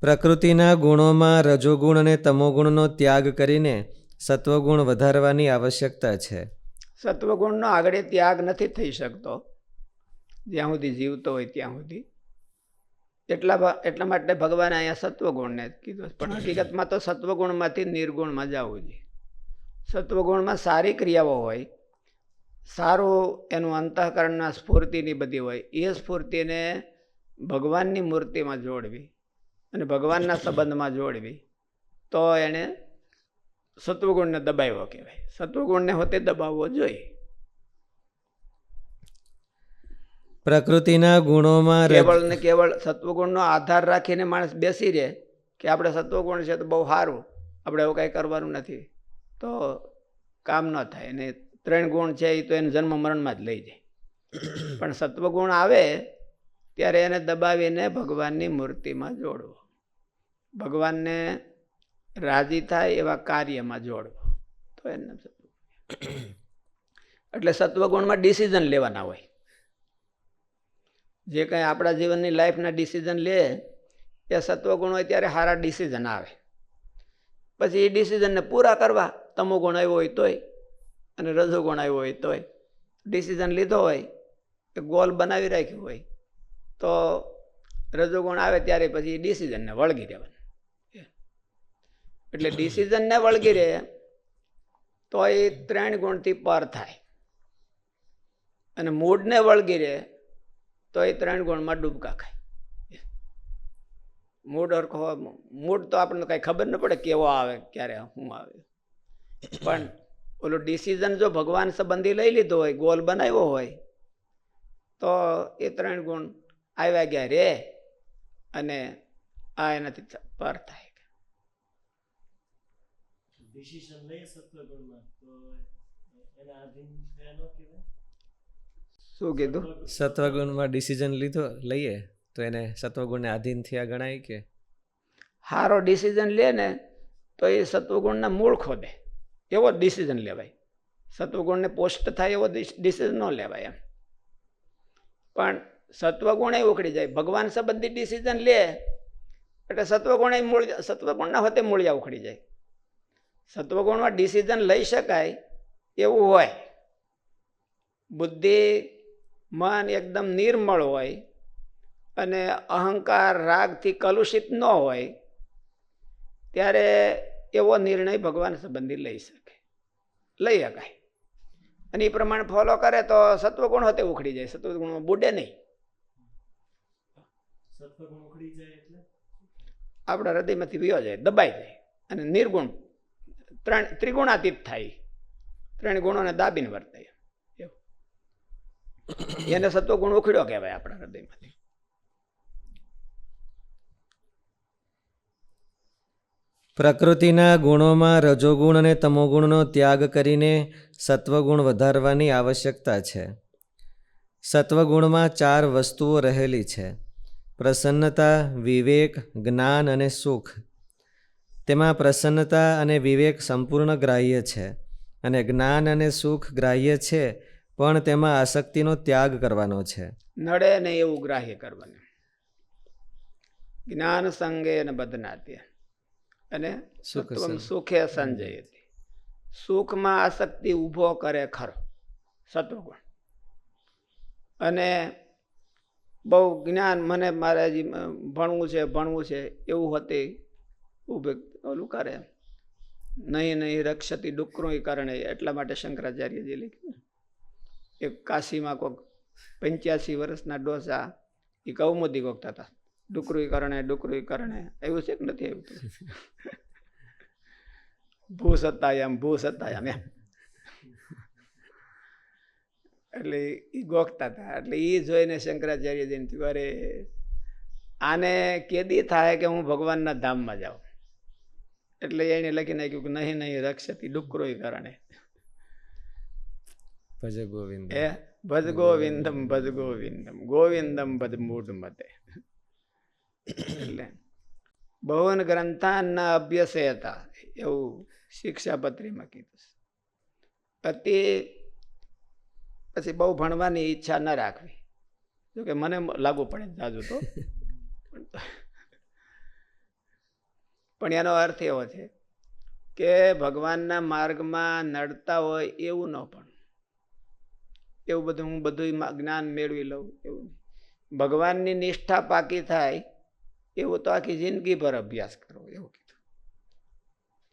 પ્રકૃતિના ગુણોમાં રજોગુણ અને તમોગુણનો ત્યાગ કરીને સત્વગુણ વધારવાની આવશ્યકતા છે. સત્વગુણનો આગળ ત્યાગ નથી થઈ શકતો. જ્યાં સુધી જીવતો હોય ત્યાં સુધી. એટલા ભ- એટલા માટે ભગવાને અહીંયા સત્વગુણને જ કીધું. પણ હકીકતમાં તો સત્વગુણમાંથી નિર્ગુણમાં જવું જોઈએ. સત્વગુણમાં સારી ક્રિયાઓ હોય સારું એનું અંતઃકરણના સ્ફૂર્તિની બધી હોય એ સ્ફૂર્તિને ભગવાનની મૂર્તિમાં જોડવી. અને ભગવાનના સંબંધમાં જોડવી તો એને સત્વગુણને દબાવ્યો કહેવાય. સત્વગુણને હોતે દબાવવો જોઈએ. પ્રકૃતિના ગુણોમાં કેવળ ને કેવળ સત્વગુણનો આધાર રાખીને માણસ બેસી રહે કે આપણે સત્વગુણ છે તો બહુ સારું આપણે એવું કાંઈ કરવાનું નથી. તો કામ ન થાય. અને ત્રણ ગુણ છે એ તો એને જન્મ મરણમાં જ લઈ જાય. પણ સત્વગુણ આવે ત્યારે એને દબાવીને ભગવાનની મૂર્તિમાં જોડવો. ભગવાનને રાજી થાય એવા કાર્યમાં જોડવો. તો એને એટલે સત્વગુણમાં ડિસિઝન લેવાના હોય. જે કંઈ આપણા જીવનની લાઈફના ડિસિઝન લે, એ સત્વગુણ હોય ત્યારે સારા ડિસિઝન આવે. પછી એ ડિસિઝનને પૂરા કરવા તમો ગુણ આવ્યો હોય તોય અને રજોગુણ આવ્યો હોય તોય. ડિસિઝન લીધો હોય કે ગોલ બનાવી રાખ્યો હોય તો રજોગુણ આવે ત્યારે પછી ડિસિઝનને વળગી રહેવાનું. એટલે ડિસિઝનને વળગી રહે તો એ ત્રણ ગુણથી પર થાય. અને મૂડને વળગી રહે તો એ ત્રણ ગુણમાં ડૂબકા ખાય. મૂડ અરખો મૂડ તો આપણને કાંઈ ખબર ન પડે કેવો આવે, ક્યારે શું આવે. પણ ઓલું ડિસિઝન જો ભગવાન સંબંધી લઈ લીધો હોય, ગોલ બનાવ્યો હોય, તો એ ત્રણ ગુણ આવ્યા ગયા રે અને આ એનાથી પાર થાય શું કીધું? સત્વગુણમાં ડિસિઝન લીધો લઈએ તો એને સત્વગુણને આધીન થયા ગણાય કે? સારો ડિસિઝન લે ને તો એ સત્વગુણના મૂળ ખોદે. એવો ડિસિઝન લેવાય. સત્વગુણને પોસ્ટ થાય એવો ડિસિઝન ન લેવાય એમ. પણ સત્વગુણ ઉખડી જાય. ભગવાન સંબંધિત ડિસિઝન લે, એટલે સત્વગુણ એ મૂળ, સત્વગુણના હોતે મૂળિયા ઉખડી જાય. સત્વગુણમાં ડિસિઝન લઈ શકાય એવું હોય. બુદ્ધિ, મન એકદમ નિર્મળ હોય અને અહંકાર, રાગથી કલુષિત ન હોય, ત્યારે એવો નિર્ણય ભગવાન સંબંધી લઈ શકે. લઈ શકાય. અને એ પ્રમાણે ફોલો કરે તો સત્વગુણ હોતે ઉખડી જાય. સત્વગુણમાં બુડે નહીં. સત્વગુણ ઉખડી જાય એટલે? આપણા હૃદયમાંથી વિયો જાય દબાઈ જાય અને નિર્ગુણ ત્રણ ત્રિગુણાતીત થાય. ત્રણ ગુણોને દાબીને વર્તાય એવું. એને સત્વગુણ ઉખડ્યો કહેવાય આપણા હૃદયમાંથી. પ્રકૃતિના ગુણોમાં રજોગુણ અને તમોગુણનો ત્યાગ કરીને સત્વગુણ વધારવાની આવશ્યકતા છે. સત્વગુણમાં ચાર વસ્તુઓ રહેલી છે. પ્રસન્નતા વિવેક જ્ઞાન અને સુખ. તેમાં પ્રસન્નતા અને વિવેક સંપૂર્ણ ગ્રાહ્ય છે અને જ્ઞાન અને સુખ ગ્રાહ્ય છે પણ તેમાં આસક્તિનો ત્યાગ કરવાનો છે. નડે ને એવું ગ્રાહ્ય કરવાનું. જ્ઞાન સંગે અને બદનાત્ય. અને સુખ સંજયતી. સુખમાં આસક્તિ ઊભો કરે ખરો સત્વગુણ. અને બહુ જ્ઞાન મને મારે હજી ભણવું છે ભણવું છે એવું હોતી. ઊભે ઓલું કરે નહીં નહીં રક્ષતી ડુકરું કારણે એટલા માટે શંકરાચાર્યજી લખ્યું. એક કાશીમાં કોક પંચ્યાસી વર્ષના ડોસા એ કૌમુદી કોકતા હતા. ડુકરું કરણે ડુકરું કરણે. આવ્યું છે કે નથી આવ્યું ભૂ સત્તાયામ ભૂ સત્તાયામ એમ. એટલે એ ગોખતા હતા. એટલે એ જોઈને શંકરાચાર્ય જયંતિ અરે આને કેદી થાય કે હું ભગવાનના ધામમાં જાઉં? એટલે એને લખી નાખ્યું કે નહીં નહીં રક્ષતી ડુકરો કારણે ભજ ગોવિંદ એ ભજ ગોવિંદમ ભજ ગોવિંદમ ગોવિંદમ ભજ મૂઢ મતે એટલે ભવન ગ્રંથાના અભ્યસે હતા. એવું શિક્ષાપત્રીમાં કીધું અતિ પછી બહુ ભણવાની ઈચ્છા ન રાખવી. જોકે મને લાગુ પડે જાજુ તો. પણ એનો અર્થ એવો છે કે ભગવાનના માર્ગમાં નડતા હોય એવું ન પણ. એવું બધું હું બધું જ્ઞાન મેળવી લઉં એવું. ભગવાનની નિષ્ઠા પાકી થાય એવું તો આખી જિંદગી પર અભ્યાસ કરો એવું કીધું.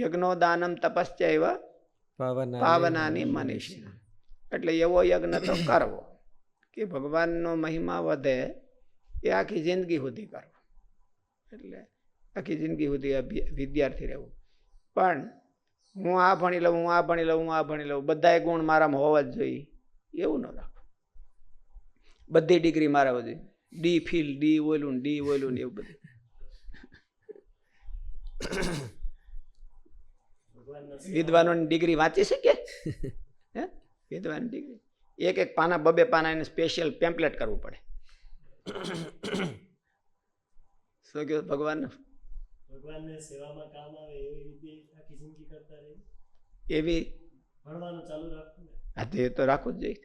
યજ્ઞો દાનમ તપસ્યા એવા પાવનાની પાવનાની મનીષી એટલે એવો યજ્ઞ તો કરવો કે ભગવાનનો મહિમા વધે એ આખી જિંદગી સુધી કરવો. એટલે આખી જિંદગી સુધી વિદ્યાર્થી રહેવું. પણ હું આ ભણી લઉં હું આ ભણી લઉં હું આ ભણી લઉં બધાય ગુણ મારામાં હોવા જ જોઈએ. એવું ન રાખો બધી ડિગ્રી મારા જોઈએ ડી ફિલ ડી ઓલું ડી ઓલું ને એવું બધું. વિદ્વાનોની ડિગ્રી વાંચી શકીએ? હે વિદ્વાન ડિગ્રી એક એક પાના બબે પાના એને સ્પેશિયલ પેમ્પલેટ કરવું પડે. શું કહ્યું ભગવાન ભગવાનને સેવામાં કામ આવે એવી રીતે આખી જિંદગી કરતા રહે? એવી? ભણવાનું ચાલુ રાખવું હા તે તો રાખવું જ જોઈએ.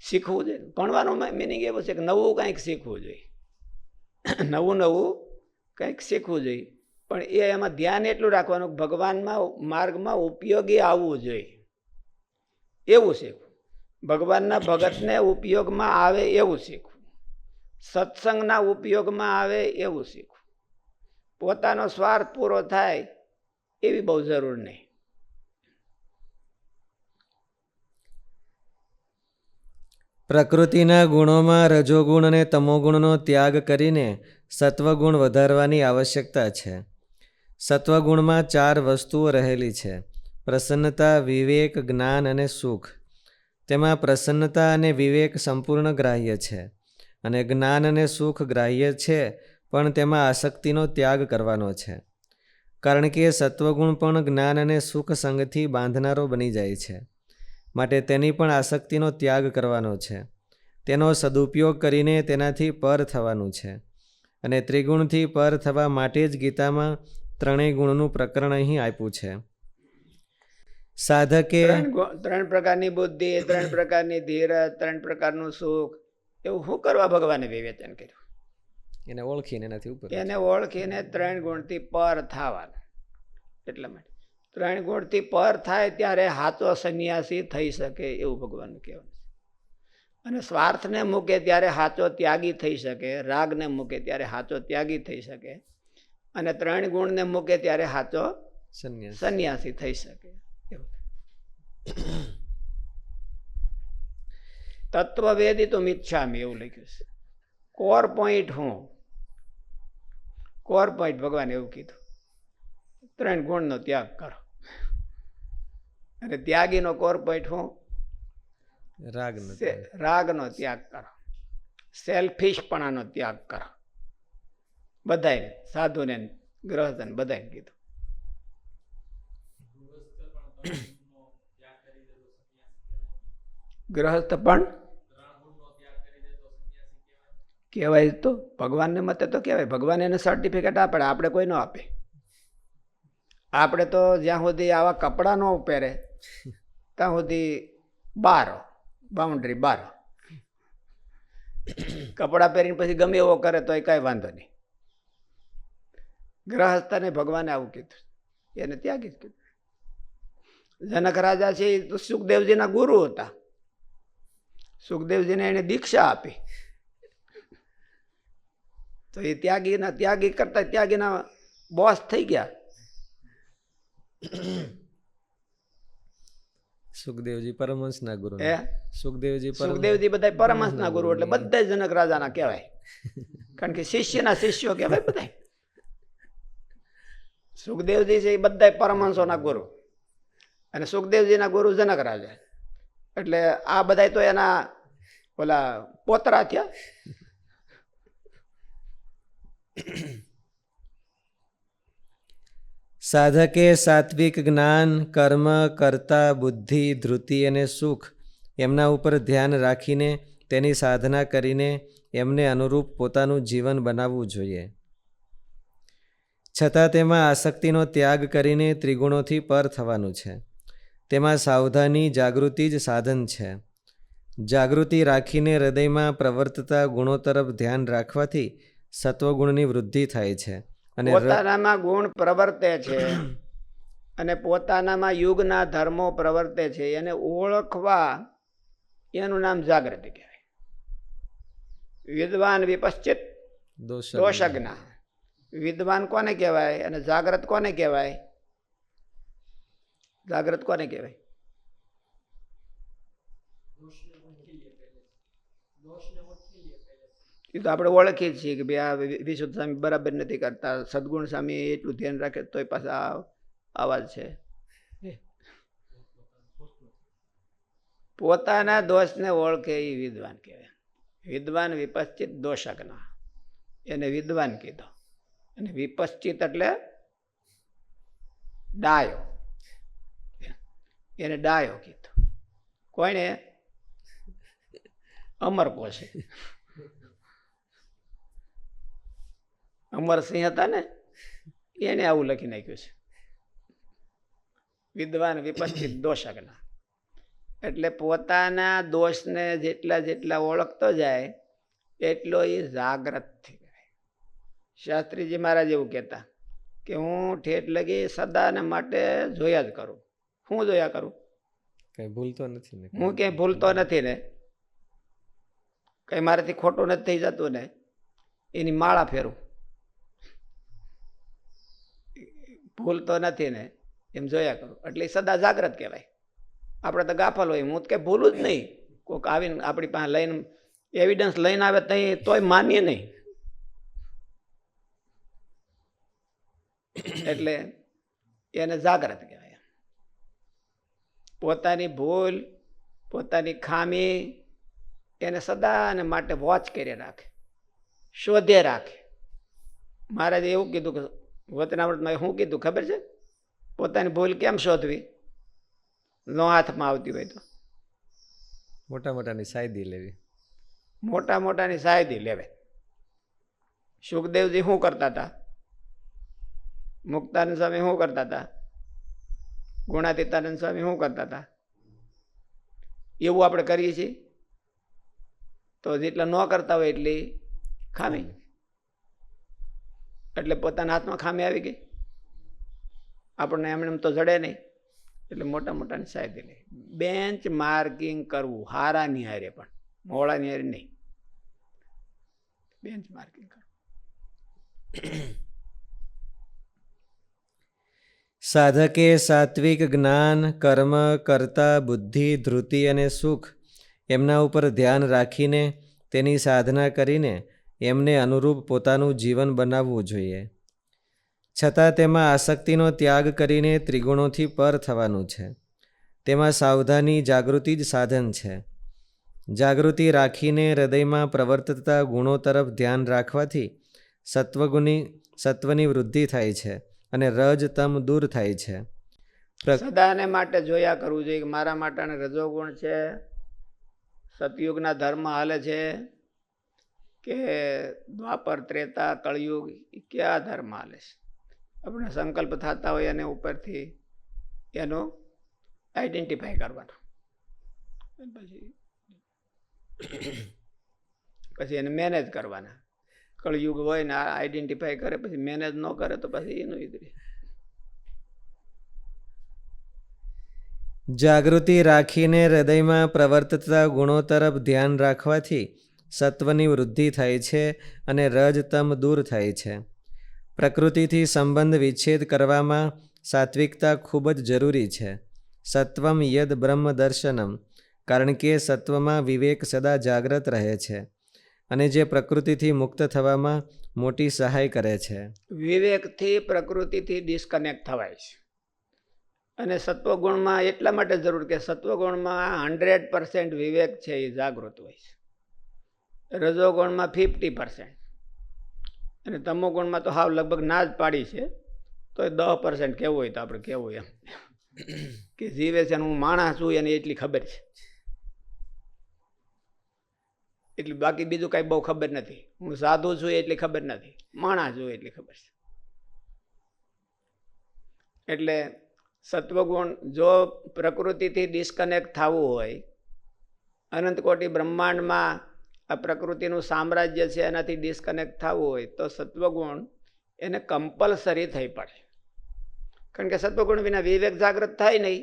શીખવું જોઈએ. ભણવાનો મિનિંગ એવો છે કે નવું કંઈક શીખવું જોઈએ. નવું નવું કંઈક શીખવું જોઈએ. પણ એ એમાં ધ્યાન એટલું રાખવાનું કે ભગવાનમાં માર્ગમાં ઉપયોગી આવવું જોઈએ. એવું શીખવું. ભગવાનના ભગતને ઉપયોગમાં આવે એવું શીખવું. સત્સંગના ઉપયોગમાં આવે એવું શીખવું. પોતાનો સ્વાર્થ પૂરો થાય એવી બહુ જરૂર નહીં. પ્રકૃતિના ગુણોમાં રજોગુણ અને તમોગુણનો ત્યાગ કરીને સત્વગુણ વધારવાની આવશ્યકતા છે. સત્વગુણમાં ચાર વસ્તુઓ રહેલી છે. પ્રસન્નતા, વિવેક, જ્ઞાન અને સુખ. તેમાં પ્રસન્નતા અને વિવેક સંપૂર્ણ ગ્રાહ્ય છે અને જ્ઞાન અને સુખ ગ્રાહ્ય છે, પણ તેમાં આસક્તિનો ત્યાગ કરવાનો છે. કારણ કે સત્વગુણ પણ જ્ઞાન અને સુખ સંગથી બાંધનારો બની જાય છે. માટે તેની પણ આસક્તિનો ત્યાગ કરવાનો છે. તેનો સદુપયોગ કરીને તેનાથી પર થવાનું છે. અને ત્રિગુણથી પર થવા માટે જ ગીતામાં ત્રણેય ગુણનું પ્રકરણ અહીં આપ્યું છે. સાધકે ત્રણ પ્રકારની બુદ્ધિ ત્રણ પ્રકારની ધીરજ ત્રણ પ્રકારનું સુખ એવું શું કરવા ભગવાને વિવેચન કર્યું? એને ઓળખીને એનાથી ઉપર એને ઓળખીને ત્રણ ગુણથી પર થવાના. એટલા માટે. ત્રણ ગુણથી પર થાય ત્યારે હાચો સંન્યાસી થઈ શકે એવું ભગવાનનું કહેવાનું છે. અને સ્વાર્થને મૂકે ત્યારે હાચો ત્યાગી થઈ શકે રાગને મૂકે ત્યારે હાચો ત્યાગી થઈ શકે અને ત્રણ ગુણને મૂકે ત્યારે હાચો સંન્યાસ. સંન્યાસી થઈ શકે. તત્વવેદી તો મિચ્છામી એવું લખ્યું છે. કોર પોઈન્ટ હું? કોર પોઈન્ટ ભગવાન એવું કીધું. ત્રણ ગુણનો ત્યાગ કરો. અને ત્યાગીનો કોર પોઈન્ટ હું? રાગ રાગનો ત્યાગ કરો. સેલ્ફિશપણાનો ત્યાગ કરો. બધાય સાધુને ગ્રહજન બધાને કીધું. ગ્રહસ્થ પણ કહેવાય તો, ભગવાનને મતે તો કહેવાય, ભગવાન એને સર્ટિફિકેટ આપે આપણે કોઈ ન આપે. આપણે તો જ્યાં સુધી આવા કપડાં ન પહેરે, ત્યાં સુધી બાર બાઉન્ડ્રી બાર. કપડાં પહેરીને પછી ગમે એવો કરે તો એ કાંઈ વાંધો નહીં. ગ્રહસ્થને ભગવાને આવું કીધું. એને ત્યાગી જ કીધું. જનક રાજા છે એ સુખદેવજીના ગુરુ હતા. સુખદેવજીને એને દીક્ષા આપી. તો એ ત્યાગીના ત્યાગી કરતા ત્યાગીના બોસ થઈ ગયા. સુખદેવજી પરમહંસના ગુરુ એ સુખદેવજી સુખદેવજી બધા પરમહંસના ગુરુ એટલે બધા જનક રાજાના કહેવાય. કારણ કે શિષ્યના શિષ્યો કહેવાય બધા સુખદેવજી છે એ બધા પરમહંસોના ગુરુ. અને સુખદેવજીના ગુરુ જનક રાજા એટલે આ બધા તો એના ઓલા પોતરા થયા. સાધકે સાત્વિક જ્ઞાન, કર્મ, કર્તા, બુદ્ધિ ધૃતિ અને સુખ એમના ઉપર ધ્યાન રાખીને તેની સાધના કરીને એમને અનુરૂપ પોતાનું જીવન બનાવવું જોઈએ. છતાં તેમાં આસક્તિનો ત્યાગ કરીને ત્રિગુણોથી પર થવાનું છે. તેમાં સાવધાની જાગૃતિ જ સાધન છે. જાગૃતિ રાખીને હૃદયમાં પ્રવર્તતા ગુણો તરફ ધ્યાન રાખવાથી સત્વગુણની વૃદ્ધિ થાય છે. અને પોતાનામાં ગુણ પ્રવર્તે છે અને પોતાનામાં યુગના ધર્મો પ્રવર્તે છે એને ઓળખવા એનું નામ જાગૃતિ કહેવાય. વિદ્વાન વિપશ્ચિત દોષજ્ઞા વિદ્વાન કોને કહેવાય અને જાગ્રત કોને કહેવાય? જાગ્રત કોને કહેવાય? એ તો આપણે ઓળખીએ છીએ કે ભાઈ આ વિશુદ્ધ સ્વામી બરાબર નથી કરતા. સદગુણ સ્વામી એટલું ધ્યાન રાખે તોય પાછા આ આવાજ છે. પોતાના દોષને ઓળખે એ વિદ્વાન કહેવાય. વિદ્વાન વિપશ્ચિત દોષકના. એને વિદ્વાન કીધો. અને વિપશ્ચિત એટલે ડાયો. એને ડાયો કીધો. કોઈને? અમર પોષે અમરસિંહ હતા ને, એને આવું લખી નાખ્યું છે. વિદ્વાન વિપશ્ચિત દોષકના એટલે પોતાના દોષને જેટલા જેટલા ઓળખતો જાય, એટલો એ જાગ્રત થઈ જાય. શાસ્ત્રીજી મહારાજ એવું કહેતા કે હું ઠેઠ લગી સદાને માટે જોયા જ કરું. હું જોયા કરું? કઈ ભૂલતો નથી ને હું ક્યાંય ભૂલતો નથી ને. કંઈ મારાથી ખોટું નથી થઈ જતું ને. એની માળા ફેરું. ભૂલતો નથી ને એમ જોયા કરું. એટલે સદા જાગ્રત કહેવાય. આપણે તો ગાફલ હોય. હું કે કંઈ ભૂલું જ નહીં. કોઈક આવીને આપણી પાસે લઈને એવિડન્સ લઈને આવે તો તોય માનીએ નહીં. એટલે એને જાગ્રત કહેવાય. પોતાની ભૂલ પોતાની ખામી એને સદાને માટે વોચ કરી રાખે શોધે રાખે. મહારાજે એવું કીધું કે વતનામૃતમાં શું કીધું ખબર છે? પોતાની ભૂલ કેમ શોધવી? નો હાથમાં આવતી હોય તો. મોટા મોટાની સાયદી લેવી. મોટા મોટાની સાયદી લેવે. સુખદેવજી શું કરતા હતા? મુક્તાન સ્વામી શું કરતા હતા? ગુણાતીતાનંદ સ્વામી શું કરતા હતા? એવું આપણે કરીએ છીએ? તો જેટલા ન કરતા હોય એટલી ખામી. એટલે પોતાના હાથમાં ખામી આવી ગઈ. આપણને એમને એમ તો જડે નહીં. એટલે મોટા મોટાની સાયદી લે બેન્ચ માર્કિંગ કરવું હારાની હારે પણ. મોળાની હારે નહીં. બેન્ચ માર્કિંગ કરવું. સાધકે સાત્વિક જ્ઞાન, કર્મ, કરતા, બુદ્ધિ ધૃતિ અને સુખ એમના ઉપર ધ્યાન રાખીને તેની સાધના કરીને એમને અનુરૂપ પોતાનું જીવન બનાવવું જોઈએ. છતાં તેમાં આસક્તિનો ત્યાગ કરીને ત્રિગુણોથી પર થવાનું છે. તેમાં સાવધાની જાગૃતિ જ સાધન છે. જાગૃતિ રાખીને હૃદયમાં પ્રવર્તતા ગુણો તરફ ધ્યાન રાખવાથી સત્વગુની, સત્વની વૃદ્ધિ થાય છે. અને રજ તમ દૂર થાય છે. સદાને માટે જોયા કરવું જોઈએ કે મારા માટે રજોગુણ છે. સતયુગના ધર્મ હાલે છે કે દ્વાપર, ત્રેતા, કળયુગ કયા ધર્મ હાલે છે? આપણે સંકલ્પ થતા હોય એને ઉપરથી એનો આઈડેન્ટિફાય કરવાનો. પછી પછી એને મેનેજ કરવાના. કળયુગ હોય ને આઈડેન્ટિફાય કરે, પછી મેનેજ ન કરે તો પછી એનું ઈદરી જાગૃતિ રાખીને હૃદયમાં પ્રવર્તતા ગુણો તરફ ધ્યાન રાખવાથી સત્વની વૃદ્ધિ થાય છે અને રજ તમ દૂર થાય છે. પ્રકૃતિથી સંબંધ વિચ્છેદ કરવામાં સાત્વિકતા ખૂબ જ જરૂરી છે. સત્વમ યદ બ્રહ્મ દર્શનમ, કારણ કે સત્વમાં વિવેક સદા જાગ્રત રહે છે. અને જે પ્રકૃતિથી મુક્ત થવામાં મોટી સહાય કરે છે. વિવેકથી પ્રકૃતિથી ડિસ્કનેક્ટ થવાય છે. અને સત્વગુણમાં એટલા માટે જરૂર કે સત્વગુણમાં હંડ્રેડ પર્સેન્ટ વિવેક છે એ જાગૃત હોય છે. રજોગુણમાં ફિફ્ટી પર્સેન્ટ અને તમોગુણમાં તો હાવ લગભગ ના જ પાડી છે તો એ દસ પર્સેન્ટ કેવું હોય તો આપણે કેવું એમ. કે જીવે છે અને હું માણસ છું એને એટલી ખબર છે. એટલી બાકી બીજું કાંઈ બહુ ખબર નથી. હું સાધુ છું એટલી ખબર નથી. માણસ છું એટલી ખબર છે. એટલે સત્વગુણ જો પ્રકૃતિથી ડિસ્કનેક્ટ થવું હોય અનંત કોટી બ્રહ્માંડમાં આ પ્રકૃતિનું સામ્રાજ્ય છે, એનાથી ડિસ્કનેક્ટ થવું હોય, તો સત્વગુણ એને કમ્પલસરી થઈ પડે કારણ કે સત્વગુણ વિના વિવેક જાગૃત થાય નહીં.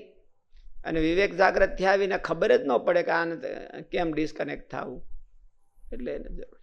અને વિવેક જાગૃત થયા વિના ખબર જ ન પડે કે આને કેમ ડિસ્કનેક્ટ થવું. એટલે એને જરૂર